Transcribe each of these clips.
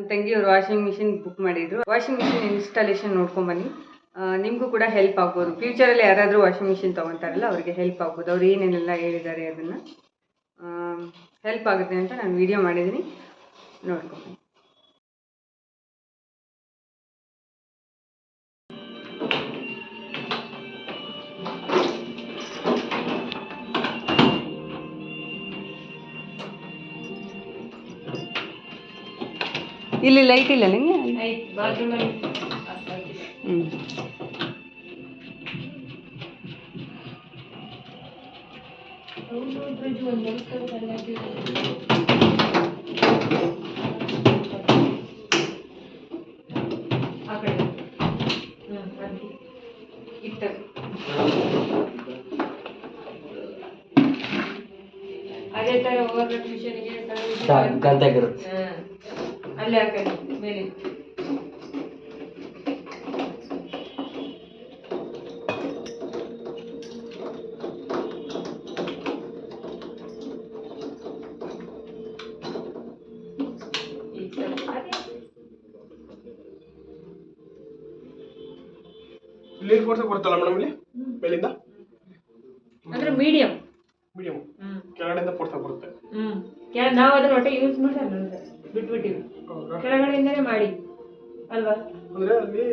ನಮ್ಮ ತಂಗಿಯವರು washing machine book ಮಾಡಿದ್ರು. ವಾಷಿಂಗ್ ಮಿಷಿನ್ ಇನ್ಸ್ಟಾಲೇಷನ್ ನೋಡ್ಕೊಂಬನ್ನಿ ನಿಮಗೂ ಕೂಡ ಹೆಲ್ಪ್ ಆಗ್ಬೋದು. ಫ್ಯೂಚರಲ್ಲಿ ಯಾರಾದರೂ ವಾಷಿಂಗ್ ಮಿಷಿನ್ ತೊಗೊತಾರಲ್ಲ, ಅವರಿಗೆ ಹೆಲ್ಪ್ ಆಗ್ಬೋದು. ಅವ್ರು ಏನೇನೆಲ್ಲ ಹೇಳಿದ್ದಾರೆ ಅದನ್ನು. ಹೆಲ್ಪ್ ಆಗುತ್ತೆ ಅಂತ ನಾನು ವಿಡಿಯೋ ಮಾಡಿದ್ದೀನಿ. ನೋಡ್ಕೊಂಡು ಇಲ್ಲಿ ಲೈಟ್ ಇಲ್ಲ ನಿಮಗೆ? ಹ್ಞೂ ಅದೇ ತರ ಓವರ್ ಮಿಷನ್ಗೆ ಗಂತಾಗಿರುತ್ತೆ ಅಲ್ಲಿ ಹಾಕಿ ಮೇಲೆ. ಇಲ್ಲಿ ಕೊಡ್ತಾ ಕೊಡ್ತಲ್ಲ ಮೇಡಮ್ ಇಲ್ಲಿ? ಮೇಲಿಂದ? ಅಂದ್ರೆ ಮೀಡಿಯಂ ಮೀಡಿಯಂ ಹ್ಮ್. ಕೆಳಗಡೆಯಿಂದ ಕೊಡ್ತಾ ಬರುತ್ತೆ. ಹ್ಮ್. ನಾವು ಅದನ್ನ ಒಟ್ಟೆ ಯೂಸ್ ಮಾಡಲ್ಲ? ಕೆಳಗಡೆಯಿಂದನೇ ಮಾಡಿ. ಅಲ್ವಾ? ಅಂದ್ರೆ ಅಲ್ಲಿ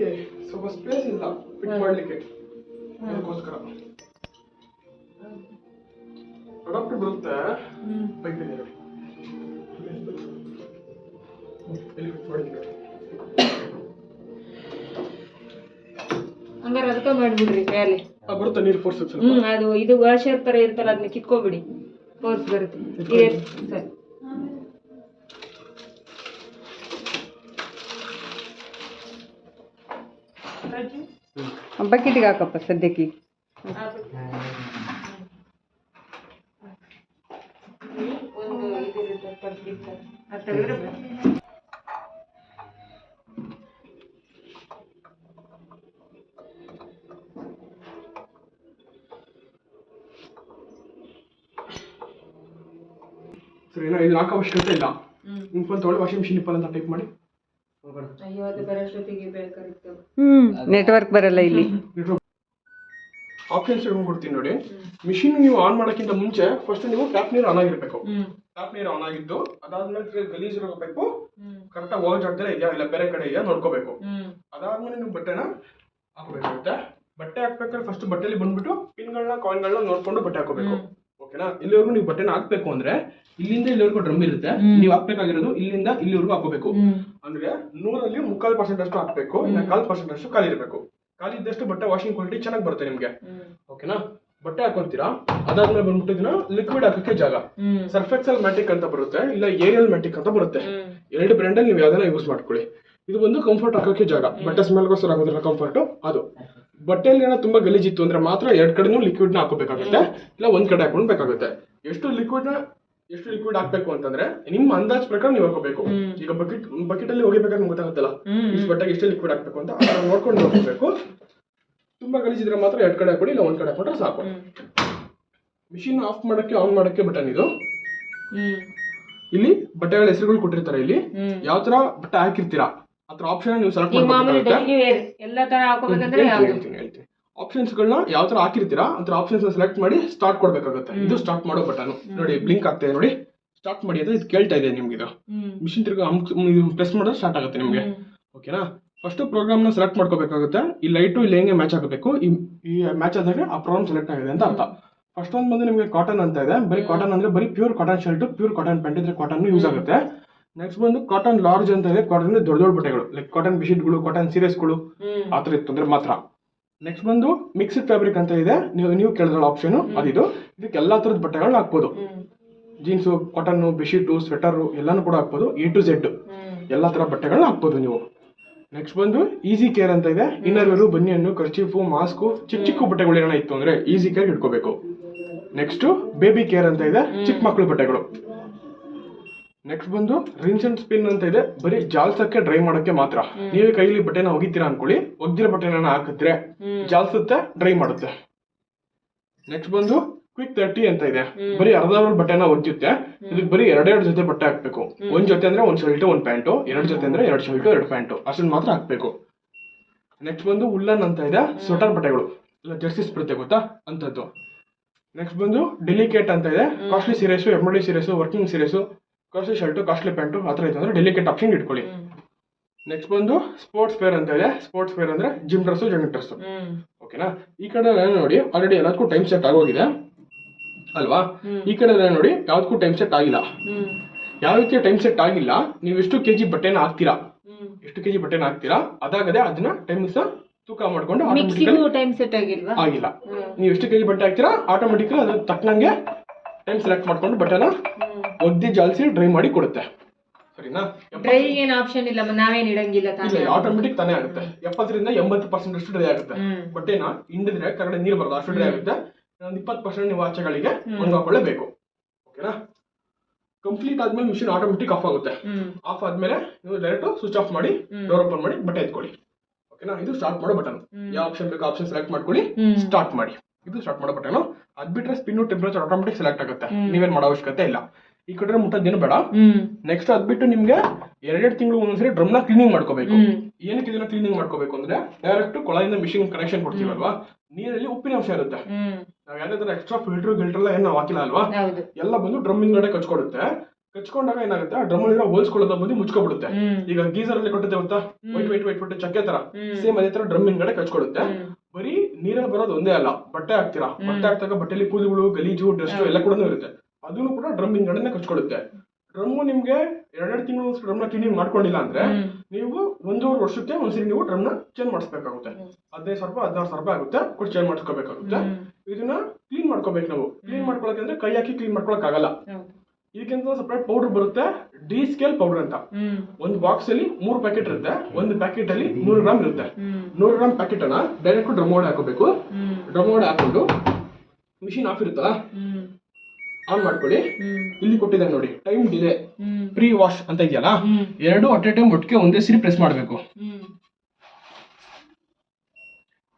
ಸ್ವಲ್ಪ ಸ್ಪೇಸ್ ಇಲ್ಲ ಫಿಟ್ ಮಾಡ್ಲಿಕ್ಕೆ. ಅದಕ್ಕೋಸ್ಕರ. ಅಡಾಪ್ಟರ್ ಬರುತ್ತೆ. ಬೈಕ್ ಇದೆ. ಎಲ್ಲಿ ಫಿಟ್ ಮಾಡ್ಲಿಕ್ಕೆ. ಹಂಗಾರೆ ಅದಕ್ಕೆ ಮಾಡ್ಬಿಡ್ರಿ ಕೈಯಲ್ಲಿ ಬರುತ್ತೆ ನೀರು ಫೋರ್ಸ್ ಹ್ಮ್ ಅದು ಇದು ವಾಷರ್ ತರ ಇರ್ತಲ್ಲ ಅದನ್ನ ಕಿತ್ಕೊಬಿಡಿ. ಫೋರ್ಸ್ ಬರುತ್ತೆ. ಸರಿ ಬಕೆಟಿಗೆ ಹಾಕಪ್ಪ ಸದ್ಯಕ್ಕೆ. ಏನೋ ಇಲ್ಲಿ ಹಾಕೋ ಅವಶ್ಯಕತೆ ಇಲ್ಲ. ನಿಮ್ಮ ಫೋನ್ ತೊಗೊಳ್ಳಿ ವಾಷಿಂಗ್ ಮಿಷಿನ್ ಇಪ್ಪ ಅಂತ ಟೈಪ್ ಮಾಡಿ. ಅಯ್ಯೋ ಅದು ಬರೋಷ್ಟೊತ್ತಿಗೆ ಬೇಕಾಗಿತ್ತು. ನೆಟ್ವರ್ಕ್ ಬರಲ್ಲ ಇಲ್ಲಿ. ಆಪ್ಷನ್ಸ್ ಕೊಡ್ತೀನಿ ನೋಡಿ. ಮಿಷಿನ್ ನೀವು ಆನ್ ಮಾಡೋಕ್ಕಿಂತ ಮುಂಚೆ ಫಸ್ಟ್ ನೀವು ಟ್ಯಾಪ್ ನೀರು ಆನ್ ಆಗಿರ್ಬೇಕು. ಹ್ಮ್. ಟ್ಯಾಪ್ ನೀರು ಆನ್ ಆಗಿದ್ದು ಅದಾದ್ಮೇಲೆ ಗಲೀಜ್ ಇರೋ ಪೈಪು ಹ್ಮ್ ಕರೆಕ್ಟಾಗಿ ಹೋಗೋ ಜಾಗದಲ್ಲಿ ಇದೆಯಾ ಇಲ್ಲ ಬೇರೆ ಕಡೆ ಇದೆಯಾ ನೋಡ್ಕೋಬೇಕು. ಹ್ಮ್. ಅದಾದ್ಮೇಲೆ ನೀವು ಬಟ್ಟೆನ ಹಾಕೋಬೇಕಾಗುತ್ತೆ ಬಟ್ಟೆ ಹಾಕ್ಬೇಕಾದ್ರೆ ಫಸ್ಟ್ ಬಟ್ಟೆಲಿ ಬಂದ್ಬಿಟ್ಟು ಪಿನ್ಗಳನ್ನ ಕಾಯಿನ್ಗಳನ್ನ ನೋಡ್ಕೊಂಡು ಬಟ್ಟೆ ಹಾಕೋಬೇಕು ಓಕೆನಾ ಇಲ್ಲಿವರೆಗೂ ನೀವು ಬಟ್ಟೆನ ಹಾಕ್ಬೇಕು ಅಂದ್ರೆ ಇಲ್ಲಿಂದ ಇಲ್ಲಿವರೆಗೂ ಡ್ರಮ್ ಇರುತ್ತೆ. ನೀವು ಹಾಕ್ಬೇಕಾಗಿರೋದು ಇಲ್ಲಿಂದ ಇಲ್ಲಿವರೆಗೂ ಹಾಕೋಬೇಕು ಅಂದ್ರೆ ನೂರಲ್ಲಿ ಮುಕ್ಕಾಲ್ ಪರ್ಸೆಂಟ್ ಅಷ್ಟು ಹಾಕ್ಬೇಕು ಇನ್ನ ಕಾಲ್ ಪರ್ಸೆಂಟ್ ಅಷ್ಟು ಖಾಲಿ ಇರಬೇಕು. ಖಾಲಿ ಇದ್ದಷ್ಟು ಬಟ್ಟೆ ವಾಷಿಂಗ್ ಕ್ವಾಲಿಟಿ ಚೆನ್ನಾಗಿ ಬರುತ್ತೆ ನಿಮ್ಗೆ. ಓಕೆನಾ ಬಟ್ಟೆ ಹಾಕೊಂತೀರಾ? ಅದಾದ್ಮೇಲೆ ಬಂದ್ಬಿಟ್ಟು ಇದನ್ನ ಲಿಕ್ವಿಡ್ ಹಾಕಕ್ಕೆ ಜಾಗ. ಸರ್ಫೆಕ್ಸಲ್ ಮ್ಯಾಟಿಕ್ ಅಂತ ಬರುತ್ತೆ ಇಲ್ಲ ಏರಿಯಲ್ ಮ್ಯಾಟಿಕ್ ಅಂತ ಬರುತ್ತೆ. ಎರಡು ಬ್ರ್ಯಾಂಡ್ ಅಲ್ಲಿ ನೀವು ಯಾವ್ದಾರ ಯೂಸ್ ಮಾಡ್ಕೊಳ್ಳಿ. ಇದು ಬಂದು ಕಂಫರ್ಟ್ ಹಾಕೋಕೆ ಜಾಗ. ಬಟ್ಟೆ ಸ್ಮೆಲ್ಗೋಸ್ಕರ ಆಗೋದಿಲ್ಲ ಕಂಫರ್ಟ್ ಅದು. ಬಟ್ಟೆಯಲ್ಲಿ ಏನೋ ತುಂಬಾ ಗಲೀಜಿತ್ತು ಅಂದ್ರೆ ಮಾತ್ರ ಎರಡ್ ಕಡೆನೂ ಲಿಕ್ವಿಡ್ನ ಹಾಕೋಬೇಕಾಗುತ್ತೆ ಇಲ್ಲ ಒಂದ್ ಕಡೆ ಹಾಕೊಂಡ್ಬೇಕಾಗುತ್ತೆ ಎಷ್ಟು ಲಿಕ್ವಿಡ್ನ ಎಷ್ಟು ಲಿಕ್ವಿಡ್ ಹಾಕ್ಬೇಕು ಅಂತಂದ್ರೆ ನಿಮ್ಮ ಅಂದಾಜ್ ಪ್ರಕಾರ ನೀವು ಹಾಕೋಬೇಕು. ಈಗ ಬಕೆಟ್ ಬಕೆಟ್ ಅಲ್ಲಿ ಹೋಗಿಬೇಕಾದ್ರೆ ನಿಮ್ಗೆ ಗೊತ್ತಾಗುತ್ತಲ್ಲ. ಇಷ್ಟು ಬಟ್ಟೆಗೆ ಎಷ್ಟು ಲಿಕ್ವಿಡ್ ಹಾಕ್ಬೇಕು ಅಂತ ಅದನ್ನ ನೋಡ್ಕೊಂಡು ಹಾಕೋಬೇಕು ತುಂಬಾ ಗಲೀಜಿದ್ರೆ ಮಾತ್ರ ಎರಡ್ ಕಡೆ ಹಾಕೊಡಿ ಇಲ್ಲ ಒಂದ್ ಕಡೆ ಹಾಕೊಂಡ್ರೆ ಸಾಕು. ಮಿಷಿನ್ ಆಫ್ ಮಾಡಕ್ಕೆ ಆನ್ ಮಾಡಕ್ಕೆ ಬಟನ್ ಇದು. ಇಲ್ಲಿ ಬಟ್ಟೆಗಳ ಹೆಸರುಗಳು ಕೊಟ್ಟಿರ್ತಾರೆ ಇಲ್ಲಿ. ಯಾವ ತರ ಬಟ್ಟೆ ಹಾಕಿರ್ತೀರಾ? ಅದ್ರ ಆಪ್ಷನ್ ನೀವು ಸೆಲೆಕ್ಟ್ ಮಾಡ್ಬೇಕಾಗುತ್ತೆ ಎಲ್ಲ ತರ ಹಾಕೋಬೇಕಂದ್ರೆ ಆಪ್ಷನ್ಸ್ಗಳನ್ನ ಯಾವ ಥರ ಹಾಕಿರ್ತೀರಾ ಅಂತ ಆಪ್ಷನ್ಸ್ ಸೆಲೆಕ್ಟ್ ಮಾಡಿ ಸ್ಟಾರ್ಟ್ ಕೊಡ್ಬೇಕಾಗುತ್ತೆ. ಇದು ಸ್ಟಾರ್ಟ್ ಮಾಡೋ ಬಟನ್ ನೋಡಿ ಬ್ಲಿಂಕ್ ಆಗ್ತಾ ಇದೆ ನೋಡಿ. ಸ್ಟಾರ್ಟ್ ಮಾಡಿ ಅಂತ ಇದು ಕೇಳ್ತಾ ಇದೆ ನಿಮ್ಗೆ ಇದು. ಮಿಷಿನ್ ತಿರ್ಗ ಪ್ರೆಸ್ ಮಾಡಿದ್ರೆ ಸ್ಟಾರ್ಟ್ ಆಗುತ್ತೆ ನಿಮಗೆ. ಓಕೆನಾ ಫಸ್ಟ್ ಪ್ರೋಗ್ರಾಮ್ನ ಸೆಲೆಕ್ಟ್ ಮಾಡ್ಕೋಬೇಕಾಗುತ್ತೆ. ಈ ಲೈಟು ಇಲ್ಲಿ ಹೆಂಗೆ ಮ್ಯಾಚ್ ಆಗಬೇಕು? ಈ ಮ್ಯಾಚ್ ಆದಾಗ ಆ ಪ್ರೋಗ್ರಾಮ್ ಸೆಲೆಕ್ಟ್ ಆಗಿದೆ ಅಂತ ಅರ್ಥ. ಫಸ್ಟ್ ಒಂದು ಬಂದು ನಿಮಗೆ ಕಾಟನ್ ಅಂತ ಇದೆ. ಬರೀ ಕಾಟನ್ ಅಂದ್ರೆ ಬರೀ pure cotton shirt pure cotton pant ಇದ್ರೆ ಕಾಟನ್ ಯೂಸ್ ಆಗುತ್ತೆ. ನೆಕ್ಸ್ಟ್ ಬಂದು ಕಾಟನ್ ಲಾರ್ಜ್ ಅಂತ ಇದೆ. ಕಾಟನ್ ದೊಡ್ಡ ದೊಡ್ಡ ಬಟ್ಟೆಗಳು. ಲೈಕ್ ಕಾಟನ್ ಬಿಶೀಟ್ಗಳು ಕಾಟನ್ ಸೀರೆಸ್ಗಳು ಆ ಥರ ಇತ್ತು ಅಂದ್ರೆ ಮಾತ್ರ. ನೆಕ್ಸ್ಟ್ ಬಂದು ಮಿಕ್ಸ್ಡ್ ಫ್ಯಾಬ್ರಿಕ್ ಅಂತ ಇದೆ. ನೀವು ನೀವು ಕೇಳಿದ್ರಲ್ಲ ಆಪ್ಷನ್ ಅದಿದು. ಇದಕ್ಕೆ ಎಲ್ಲಾ ತರದ ಬಟ್ಟೆಗಳನ್ನ ಹಾಕ್ಬೋದು. ಜೀನ್ಸು ಕಾಟನ್ ಬೆಡ್ಶೀಟು ಸ್ವೆಟರು ಎಲ್ಲಾನು ಕೂಡ ಹಾಕ್ಬೋದು. ಎ ಟು ಝೆಡ್ ಎಲ್ಲ ಎಲ್ಲಾ ತರ ಬಟ್ಟೆಗಳನ್ನ ಹಾಕ್ಬೋದು ನೀವು. ನೆಕ್ಸ್ಟ್ ಬಂದು ಈಸಿ ಕೇರ್ ಅಂತ ಇದೆ. ಇನ್ನರ್ ವೇರು ಬನ್ನಿಯನ್ನು ಕರ್ಚೀಫು ಮಾಸ್ಕು ಚಿಕ್ಕ ಚಿಕ್ಕ ಬಟ್ಟೆಗಳು ಏನಾರ ಇತ್ತು ಅಂದ್ರೆ ಈಸಿ ಕೇರ್ ಇಟ್ಕೋಬೇಕು. ನೆಕ್ಸ್ಟ್ ಬೇಬಿ ಕೇರ್ ಅಂತ ಇದೆ. ಚಿಕ್ಕ ಮಕ್ಕಳ ಬಟ್ಟೆಗಳು. ನೆಕ್ಸ್ಟ್ ಬಂದು ರಿನ್ಸ್ ಅಂಡ್ ಸ್ಪಿನ್ ಅಂತ ಇದೆ. ಬರೀ ಜಾಲ್ಸಕ್ಕೆ ಡ್ರೈ ಮಾಡೋಕೆ ಮಾತ್ರ. ನೀವೇ ಕೈಲಿ ಬಟ್ಟೆನ ಒಗಿತೀರಾ ಅನ್ಕೊಳ್ಳಿ. ಒಗ್ದಿರೋ ಬಟ್ಟೆನ ಹಾಕಿದ್ರೆ ಜಾಲ್ಸುತ್ತೆ ಡ್ರೈ ಮಾಡುತ್ತೆ. ನೆಕ್ಸ್ಟ್ ಬಂದು ಕ್ವಿಕ್ ತರ್ಟಿ ಅಂತ ಇದೆ. ಬರೀ ಅರ್ಧ ಅವರ್ ಬಟ್ಟೆನ ಒಗ್ಯುತ್ತೆ. ಇದಕ್ಕೆ ಬರೀ ಎರಡೆರಡು ಜೊತೆ ಬಟ್ಟೆ ಹಾಕ್ಬೇಕು. ಒಂದ್ ಜೊತೆ ಅಂದ್ರೆ ಒಂದ್ ಶರ್ಟ್ ಒಂದ್ ಪ್ಯಾಂಟು. ಎರಡು ಜೊತೆ ಅಂದ್ರೆ ಎರಡು ಶರ್ಟ್ ಎರಡು ಪ್ಯಾಂಟು. ಅಷ್ಟನ್ನ ಮಾತ್ರ ಹಾಕ್ಬೇಕು. ನೆಕ್ಸ್ಟ್ ಬಂದು ಉಲ್ಲನ್ ಅಂತ ಇದೆ. ಸ್ವೆಟರ್ ಬಟ್ಟೆಗಳು. ಇಲ್ಲ ಜರ್ಸಿಸ್ ಬರುತ್ತೆ ಗೊತ್ತಾ? ಅಂತದ್ದು ನೆಕ್ಸ್ಟ್ ಬಂದು ಡೆಲಿಕೇಟ್ ಅಂತ ಇದೆ. ಕಾಸ್ಟ್ಲಿ ಸೀರೆಸು ಎಂಬ್ರಾಯ್ಡಿ ಸೀರೆಸು ವರ್ಕಿಂಗ್ ಸೀರೆಸು. ಕಾಸ್ಟ್ಲಿ ಶರ್ಟು ಕಾಸ್ಟ್ಲಿ ಪ್ಯಾಂಟು ಆ ಥರ ಇತ್ತು ಅಂದರೆ ಡೆಲಿಕೇಟ್ ಆಪ್ಷನ್ ಇಟ್ಕೊಳ್ಳಿ. ನೆಕ್ಸ್ಟ್ ಬಂದು ಸ್ಪೋರ್ಟ್ಸ್ ವೇರ್ ಅಂತ ಇದೆ ಸ್ಪೋರ್ಟ್ಸ್ ವೇರ್ ಅಂದರೆ ಜಿಮ್ ಡ್ರೆಸ್ಸು ಜಂಗ್ ಡ್ರೆಸ್ಸು ಓಕೆನಾ ಈ ಕಡೆ ನೋಡಿ ಆಲ್ರೆಡಿ ಎಲ್ಲದಕ್ಕೂ ಟೈಮ್ ಸೆಟ್ ಆಗೋಗಿದೆ. ಅಲ್ವಾ? ಈ ಕಡೆ ನೋಡಿ ಯಾವ್ದಕ್ಕೂ ಟೈಮ್ ಸೆಟ್ ಆಗಿಲ್ಲ. ಯಾವ ರೀತಿ ಟೈಮ್ ಸೆಟ್ ಆಗಿಲ್ಲ ನೀವು ಎಷ್ಟು ಕೆಜಿ ಬಟ್ಟೆನ ಹಾಕ್ತೀರಾ? ಎಷ್ಟು ಕೆಜಿ ಬಟ್ಟೆನ ಹಾಕ್ತೀರಾ? ಅದಾಗದೆ ಅದನ್ನ ಟೈಮ್ ತೂಕ ಮಾಡ್ಕೊಂಡು ಆಗಿಲ್ಲ. ನೀವು ಎಷ್ಟು ಕೆಜಿ ಬಟ್ಟೆ ಹಾಕ್ತೀರಾ ಆಟೋಮೆಟಿಕಲಿ ಅದ್ರ ತಕ್ಕನಂಗೆ ಟೈಮ್ ಸೆಲೆಕ್ಟ್ ಮಾಡ್ಕೊಂಡು ಬಟ್ಟೆನ ಒಗ್ದಿ ಜಾಲಿಸಿ ಡ್ರೈ ಮಾಡಿ ಕೊಡುತ್ತೆ. ಸರಿನಾ? ಡ್ರೈ ಏನ್ ಆಪ್ಷನ್ ಇಲ್ಲ ನಾವೇನ್ ಇಡಂಗಿಲ್ಲ ತಾನೇ. ಆಟೋಮೆಟಿಕ್ ತಾನೇ ಆಗುತ್ತೆ. ಎಪ್ಪತ್ತರಿಂದ ಎಂಬತ್ತು ಪರ್ಸೆಂಟ್ ಅಷ್ಟು ಡ್ರೈ ಆಗುತ್ತೆ. ಬಟ್ಟೆನ ಹಿಂಡಿದ್ರೆ ಕರಡೆ ನೀರು ಬರಲ್ಲ ಅಷ್ಟು ಡ್ರೈ ಆಗುತ್ತೆ. ಒಂದು ಇಪ್ಪತ್ತು ಪರ್ಸೆಂಟ್ ನೀವು ಆಚೆಗಳಿಗೆ ಒಣಗಾಕೊಳ್ಳೇಬೇಕು ಓಕೆನಾ? ಕಂಪ್ಲೀಟ್ ಆದ್ಮೇಲೆ ಮಿಷಿನ್ ಆಟೋಮೆಟಿಕ್ ಆಫ್ ಆಗುತ್ತೆ. ಆಫ್ ಆದ್ಮೇಲೆ ನೀವು ಡೈರೆಕ್ಟ್ ಸ್ವಿಚ್ ಆಫ್ ಮಾಡಿ ಡೋರ್ ಓಪನ್ ಮಾಡಿ ಬಟ್ಟೆ ಎತ್ಕೊಳ್ಳಿ. ಓಕೆನಾ? ಇದು ಸ್ಟಾರ್ಟ್ ಮಾಡೋ ಬಟನ್ ಯಾವ ಆಪ್ಷನ್ ಬೇಕು ಆಪ್ಷನ್ ಸೆಲೆಕ್ಟ್ ಮಾಡ್ಕೊಳ್ಳಿ ಸ್ಟಾರ್ಟ್ ಮಾಡಿ. ಇದು ಸ್ಟಾರ್ಟ್ ಮಾಡೋ ಬಟನ್ ಅದ್ ಬಿಟ್ರೆ ಸ್ಪಿನ್ ಟೆಂಪರೇಚರ್ ಆಟೋಮೆಟಿಕ್ ಸೆಲೆಕ್ಟ್ ಆಗುತ್ತೆ. ನೀವೇನ್ ಮಾಡೋ ಅವಶ್ಯಕತೆ ಇಲ್ಲ. ಈ ಕಡೆ ಮುಟ್ಟೋದೇನು ಬೇಡ. ನೆಕ್ಸ್ಟ್ ಅದ್ ಬಿಟ್ಟು ನಿಮ್ಗೆ ಎರಡೆರಡು ತಿಂಗಳು ಒಂದೊಂದ್ಸರಿ ನ ಕ್ಲೀನಿಂಗ್ ಮಾಡ್ಕೋಬೇಕು. ಏನಕ್ಕೆ ಇದನ್ನ ಕ್ಲೀನಿಂಗ್ ಮಾಡ್ಕೋಬೇಕು ಅಂದ್ರೆ ಡೈರೆಕ್ಟ್ ಕೊಳದಿಂದ ಮಿಷಿನ್ ಕನೆಕ್ಷನ್ ಕೊಡ್ತೀವಲ್ವಾ? ನೀರಲ್ಲಿ ಉಪ್ಪಿನ ಅಂಶ ಇರುತ್ತೆ. ನಾವ್ ಯಾವ್ದೇ ತರ ಎಕ್ಸ್ಟ್ರಾ ಫಿಲ್ಟರ್ ಗಿಲ್ಟರ್ ಎಲ್ಲ ಏನ್ ನಾವ್ ಹಾಕಿಲ್ಲ ಅಲ್ವಾ? ಎಲ್ಲ ಬಂದು ಡ್ರಮ್ ಹಿಂದ್ಗಡೆ ಕಚ್ಕೊಡುತ್ತೆ. ಕಚ್ಕೊಂಡಾಗ ಏನಾಗುತ್ತೆ? ಆ ಡ್ರಮ್ ಅಲ್ಲಿರೋ ಕೊಳದ ಬಂದು ಮುಚ್ಕೊಬಿಡುತ್ತೆ. ಈಗ ಗೀಸರ್ ಅಲ್ಲಿ ಕೊಟ್ಟಿದೆ ಗೊತ್ತಾ? ವೈಟ್ ವೈಟ್ ವೈಟ್ ಬಿಟ್ಟು ಚಕ್ಕೆ ತರ. ಸೇಮ್ ಅದೇ ತರ ಡ್ರಮ್ ಹಿಂದ್ಗಡೆ ಕಚ್ಕೊಡುತ್ತೆ. ಬರೀ ನೀರಲ್ಲಿ ಬರೋದು ಒಂದೇ ಅಲ್ಲ ಬಟ್ಟೆ ಹಾಕ್ತೀರಾ? ಬಟ್ಟೆ ಹಾಕ್ತಾಗ ಬಟ್ಟೆಲಿ ಕೂದಲುಗಳು ಗಲೀಜು ಡಸ್ಟ್ ಎಲ್ಲ ಕೂಡ ಇರುತ್ತೆ. ಅದನ್ನು ಕೂಡ ಡ್ರಮ್ಮಿಂಗ್ ಹಿಂದ್ಗಡೆನೆ ಕಚ್ಕೊಳ್ಳುತ್ತೆ ಡ್ರಮ್ ನಿಮ್ಗೆ ಎರಡೆರಡು ತಿಂಗಳು ಡ್ರಮ್ನ ಕ್ಲೀನಿಂಗ್ ಮಾಡ್ಕೊಂಡಿಲ್ಲ ಅಂದ್ರೆ ನೀವು ಒಂದೂವರೆ ವರ್ಷಕ್ಕೆ ಒಂದ್ಸರಿ ನೀವು ಡ್ರಮ್ನ ಚೇಂಜ್ ಮಾಡಿಸ್ಬೇಕಾಗುತ್ತೆ. ಹದಿನೈದು ಸಾವಿರ ರೂಪಾಯಿ ಹದಿನಾರು ಸಾವಿರ ರೂಪಾಯಿ ಆಗುತ್ತೆ ಕೊಟ್ಟು ಚೇಂಜ್ ಮಾಡ್ಕೋಬೇಕಾಗುತ್ತೆ. ಇದನ್ನ ಕ್ಲೀನ್ ಮಾಡ್ಕೋಬೇಕು ನಾವು. ಕ್ಲೀನ್ ಮಾಡ್ಕೊಳಕ್ಕೆ ಅಂದ್ರೆ ಕೈ ಹಾಕಿ ಕ್ಲೀನ್ ಮಾಡ್ಕೊಳಕ್ ಆಗಲ್ಲ ಇದಕ್ಕಿಂತ ಸಪ್ರೇಟ್ ಪೌಡರ್ ಬರುತ್ತೆ ಡಿ ಸ್ಕೇಲ್ ಪೌಡರ್ ಅಂತ ಒಂದು ಬಾಕ್ಸ್ ಅಲ್ಲಿ ಮೂರು ಪ್ಯಾಕೆಟ್ ಇರುತ್ತೆ ಒಂದು ಪ್ಯಾಕೆಟ್ ಅಲ್ಲಿ ನೂರು ಗ್ರಾಮ್ ಇರುತ್ತೆ. ನೂರು ಗ್ರಾಮ್ ಪ್ಯಾಕೆಟ್ ಅನ್ನ ಡೈರೆಕ್ಟ್ ಡ್ರಮ್ ಒಳಗೆ ಹಾಕೋಬೇಕು ಡ್ರಮ್ ಒಳಗೆ ಹಾಕೊಂಡು ಮಿಷಿನ್ ಆಫ್ ಇರುತ್ತಲ್ಲ? ಆನ್ ಮಾಡ್ಕೊಳ್ಳಿ. ಇಲ್ಲಿ ಕೊಟ್ಟಿದ್ದಾರೆ ನೋಡಿ ಟೈಮ್ ಡಿಲೇ ಪ್ರೀ ವಾಶ್ ಅಂತ ಇದೆಯಲ್ಲ ಎರಡು ಅಟ್ ಎ ಟೈಮ್ ಒಟ್ಟಿಗೆ ಒಂದೇ ಸರಿ ಪ್ರೆಸ್ ಮಾಡಬೇಕು.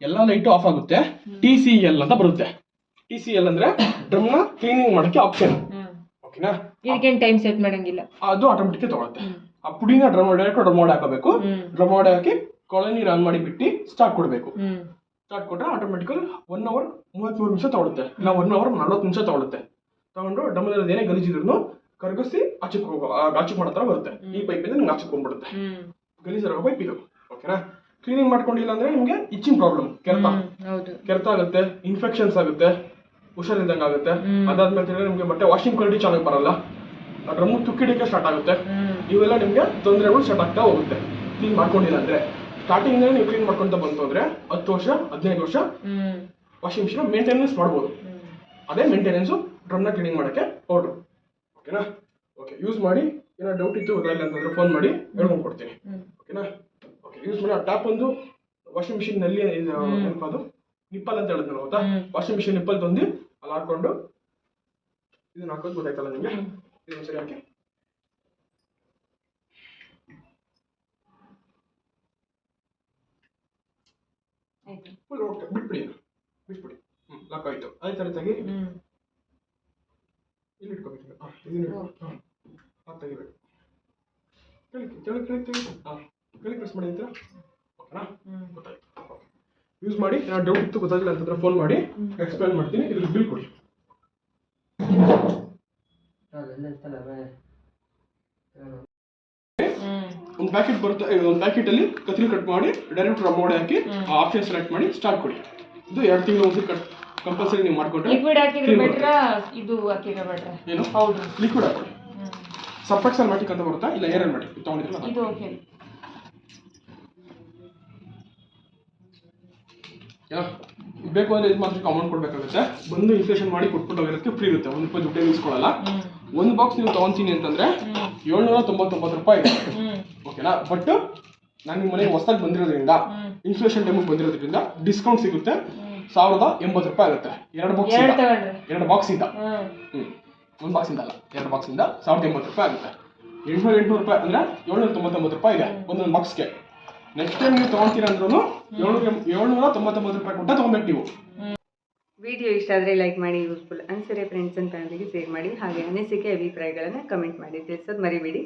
ಎಲ್ಲ ಲೈಟು ಆಫ್ ಆಗುತ್ತೆ. ಟಿ ಸಿ ಎಲ್ ಅಂತ ಬರುತ್ತೆ. ಟಿ ಸಿ ಎಲ್ ಅಂದ್ರೆ ಡ್ರಮ್ನ ಕ್ಲೀನಿಂಗ್ ಮಾಡಕ್ಕೆ ಆಪ್ಷನ್ ಓಕೆನಾ ಇದಕ್ಕೇನ್ ಟೈಮ್ ಸೆಟ್ ಮಾಡಂಗಿಲ್ಲ. ಅದು ಆಟೋಮೆಟಿಕ್ ತಗೊಳುತ್ತೆ. ಆ ಪುಡಿನ ಡ್ರಮ್ ಡೈರೆಕ್ಟ್ ಡ್ರಮ್ ಮಾಡಿ ಹಾಕಬೇಕು. ಡ್ರಮ್ ಒಳಗೆ ಹಾಕಿ ಕೊಳೆ ನೀರು ಆನ್ ಮಾಡಿ ಬಿಟ್ಟು ಸ್ಟಾರ್ಟ್ ಕೊಡಬೇಕು. ಸ್ಟಾರ್ಟ್ ಕೊಟ್ರೆ ಆಟೋಮೆಟಿಕಲ್ ಒನ್ ಅವರ್ ಮೂವತ್ಮೂರು ನಿಮಿಷ ತಗೊಳುತ್ತೆ. ಇಲ್ಲ ಒನ್ ಅವರ್ ನಲ್ವತ್ತು ನಿಮಿಷ ತಗೊಳುತ್ತೆ. ತಗೊಂಡು ಡ್ರಮ್ಮಲ್ಲಿ ಏನೇ ಗಲೀಜಿದ್ರು ಕರಗಿಸಿ ಆಚೆಗೆ ಹೋಗೋ ಗಾಚು ಮಾಡೋ ಥರ ಬರುತ್ತೆ. ಈ ಪೈಪಿಂದ ನಿಮ್ಗೆ ಆಚೆಗೆ ಬಂದ್ಬಿಡುತ್ತೆ ಗಲೀಜಿರೋ ಪೈಪ್ ಇದು ಓಕೆನಾ? ಕ್ಲೀನಿಂಗ್ ಮಾಡ್ಕೊಂಡಿಲ್ಲ ಅಂದ್ರೆ ನಿಮ್ಗೆ ಇಚ್ಚಿಂಗ್ ಪ್ರಾಬ್ಲಮ್ ಕೆರೆತ. ಕೆರೆತ ಆಗುತ್ತೆ ಇನ್ಫೆಕ್ಷನ್ಸ್ ಆಗುತ್ತೆ ಹುಷಾರಿಲ್ದಂಗೆ ಆಗುತ್ತೆ. ಅದಾದ್ಮೇಲೆ ನಿಮಗೆ ಬಟ್ಟೆ ವಾಷಿಂಗ್ ಕ್ವಾಲಿಟಿ ಚೆನ್ನಾಗಿ ಬರಲ್ಲ. ಡ್ರಮ್ಮು ತುಕ್ಕಿಡಿಕೆ ಸ್ಟಾರ್ಟ್ ಆಗುತ್ತೆ. ಇವೆಲ್ಲ ನಿಮಗೆ ತೊಂದರೆಗಳು ಸ್ಟಾರ್ಟ್ ಆಗ್ತಾ ಹೋಗುತ್ತೆ. ಕ್ಲೀನ್ ಮಾಡ್ಕೊಂಡಿಲ್ಲ ಅಂದ್ರೆ. ಸ್ಟಾರ್ಟಿಂಗ್ ನೀವು ಕ್ಲೀನ್ ಮಾಡ್ಕೊಂತ ಬಂತು ಅಂದ್ರೆ ಹತ್ತು ವರ್ಷ ಹದಿನೈದು ವರ್ಷ ವಾಷಿಂಗ್ ಮಿಷಿನ್ ಮೇಂಟೆನೆನ್ಸ್ ಮಾಡ್ಬೋದು. ಅದೇ ಮೇಂಟೆನೆನ್ಸು ಡ್ರಮ್ನ ಕ್ಲೀನಿಂಗ್ ಮಾಡೋಕ್ಕೆ ಪೌಡ್ರು ಓಕೆನಾ ಓಕೆ ಯೂಸ್ ಮಾಡಿ ಏನೋ ಡೌಟ್ ಇತ್ತು ಗೊತ್ತಾಗಲಿಲ್ಲ ಅಂತಂದ್ರೆ ಫೋನ್ ಮಾಡಿ ಹೇಳ್ಕೊಂಡು ಕೊಡ್ತೀನಿ. ಓಕೆನಾ ಓಕೆ ಯೂಸ್ ಮಾಡಿ ಆ ಟ್ಯಾಪ್ ಒಂದು ವಾಷಿಂಗ್ ಮಿಷಿನ್ನಲ್ಲಿ ಏನಪ್ಪ ಅದು? ನಿಪ್ಪಲ್ ಅಂತ ಹೇಳಿದ್ನಲ್ಲ ಗೊತ್ತಾ? ವಾಷಿಂಗ್ ಮಿಷಿನ್ ನಿಪ್ಪಲ್ ತಂದು ಅಲ್ಲಿ ಹಾಕ್ಕೊಂಡು ಇದನ್ನ ಹಾಕೋದು ಗೊತ್ತಾಯ್ತಲ್ಲ ನಿಮಗೆ? ಇದೊಂದು ಸರಿ ಹಾಕಿ. ಫುಲ್ ಓಕೆ ಬಿಟ್ಬಿಡಿ. ಬಿಟ್ಬಿಡಿ. ಹ್ಞೂ ಲಾಕ್ ಆಯಿತು. ಅದೇ ಥರ ತೆಗಿ. ಇಲ್ಲಿ ಇಟ್ಕೋಬೇಕು ಹಾಂ ಇದನ್ನ ಇಟ್ಕೊ ಹಾಂ ಹಾಂ ತೆಗಿಬೇಕು. ಕೆಳಗೆ ಕೆಳಗೆ ಕೆಳಗೆ ತೆಗಿ ಹಾಂ ಕೆಳಗೆ ಪ್ರೆಸ್ ಮಾಡಿ ಅಂತೀರಾ ಓಕೆನಾ? ಹ್ಮ್. ಗೊತ್ತಾಯ್ತು. ಯೂಸ್ ಮಾಡಿ ನಾನು ಡೌಟ್ ಇತ್ತು ಗೊತ್ತಾಗಿಲ್ಲ ಅಂತಂದ್ರೆ ಫೋನ್ ಮಾಡಿ ಎಕ್ಸ್ಪ್ಲೈನ್ ಮಾಡ್ತೀನಿ ಇದ್ರ ಬಿಲ್ ಕೊಡಿ. ಒಂದು ಪ್ಯಾಕೆಟ್ ಬರುತ್ತೆ ಒಂದು ಪ್ಯಾಕೆಟಲ್ಲಿ ಕತ್ರಿ ಕಟ್ ಮಾಡಿ ಡೈರೆಕ್ಟ್ ರಮೋಡೆ ಹಾಕಿ ಆ ಆಪ್ಷನ್ ಸೆಲೆಕ್ಟ್ ಮಾಡಿ ಸ್ಟಾರ್ಟ್ ಕೊಡಿ. ಇದು ಎರಡು ತಿಂಗಳು ಒಂದು ಕಟ್ ಕಂಪಲ್ಸರಿ ನೀವು ಮಾಡ್ಕೊಂಡ್ರೆ ಲಿಕ್ವಿಡ್ ಹಾಕಿದ್ರೆ ಬೆಟ್ರ ಇದು ಹಾಕಿದ್ರೆ ಬೆಟ್ರ ಏನು? ಹೌದು ಲಿಕ್ವಿಡ್ ಹಾಕೊಳ್ಳಿ ಹ್ಮ್. ಸರ್ಫೆಕ್ಸಲ್ ಮ್ಯಾಟಿಕ್ ಅಂತ ಬರುತ್ತಾ? ಇಲ್ಲ ಏರನ್ ಮಾಡಿ ತಗೊಂಡಿದ್ರೆ ಇದು ಓಕೆ ಬೇಕು ಅಂದ್ರೆ ಇದು ಮಾತ್ರ ಅಮೌಂಟ್ ಕೊಡಬೇಕಾಗುತ್ತೆ. ಬಂದು ಇನ್ಫ್ಲೇಷನ್ ಮಾಡಿ ಕೊಟ್ಬಿಟ್ಟು ಹೋಗಿರೋದಕ್ಕೆ ಫ್ರೀ ಇರುತ್ತೆ. ಒಂದು ರೂಪಾಯಿ ದುಡ್ಡೇ ಇಸ್ಕೊಳ್ಳಲ್ಲ ಒಂದು ಬಾಕ್ಸ್ ನೀವು ತಗೊಂತೀನಿ ಅಂತಂದ್ರೆ ಏಳ್ನೂರ ತೊಂಬತ್ತೊಂಬತ್ತು ರೂಪಾಯಿ ಓಕೆನಾ ಬಟ್ ನಾನು ನಿಮ್ಮ ಮನೆಗೆ ಹೊಸದಾಗಿ ಬಂದಿರೋದ್ರಿಂದ ಇನ್ಫ್ಲೇಷನ್ ಟೈಮಿಗೆ ಬಂದಿರೋದ್ರಿಂದ ಡಿಸ್ಕೌಂಟ್ ಸಿಗುತ್ತೆ. ಸಾವಿರದ ಎಂಬತ್ತು ರೂಪಾಯಿ ಆಗುತ್ತೆ. ಎರಡು ಬಾಕ್ಸ್ ಎರಡು ತಗೊಂಡ್ರೆ. ಎರಡು ಬಾಕ್ಸ್ ಇಂದ. ಹ್ಮ್. ಒಂದು ಬಾಕ್ಸ್ ಇಂದ ಅಲ್ಲ ಎರಡು ಬಾಕ್ಸ್ ಇಂದ ಸಾವಿರದ ಎಂಬತ್ತು ರೂಪಾಯಿ ಆಗುತ್ತೆ. ಎಂಟ್ನೂರ ಎಂಟ್ನೂರು ರೂಪಾಯಿ ಅಂದ್ರೆ ಏಳ್ನೂರ ತೊಂಬತ್ತೊಂಬತ್ತು ರೂಪಾಯಿ ಇದೆ ಒಂದೊಂದು ಬಾಕ್ಸ್ಗೆ ನೆಕ್ಸ್ಟ್ ಟೈಮ್ ನೀವು ತಗೊಂತೀರ ಅಂದ್ರೂ ಏಳ್ನೂರ ಏಳ್ನೂರ ತೊಂಬತ್ತೊಂಬತ್ತು ರೂಪಾಯಿ ಕೊಟ್ಟ ತೊಗೊಬೇಕು ನೀವು. ವಿಡಿಯೋ ಇಷ್ಟ ಆದರೆ ಲೈಕ್ ಮಾಡಿ ಯೂಸ್ಫುಲ್ ಅನ್ಸರೆ ಫ್ರೆಂಡ್ಸ್ ಆ್ಯಂಡ್ ಫ್ಯಾಮಿಲಿಗೆ ಶೇರ್ ಮಾಡಿ ಹಾಗೆ ಅನಿಸಿಕೆ ಅಭಿಪ್ರಾಯಗಳನ್ನು ಕಮೆಂಟ್ ಮಾಡಿ ತಿಳಿಸೋದು ಮರಿಬೇಡಿ.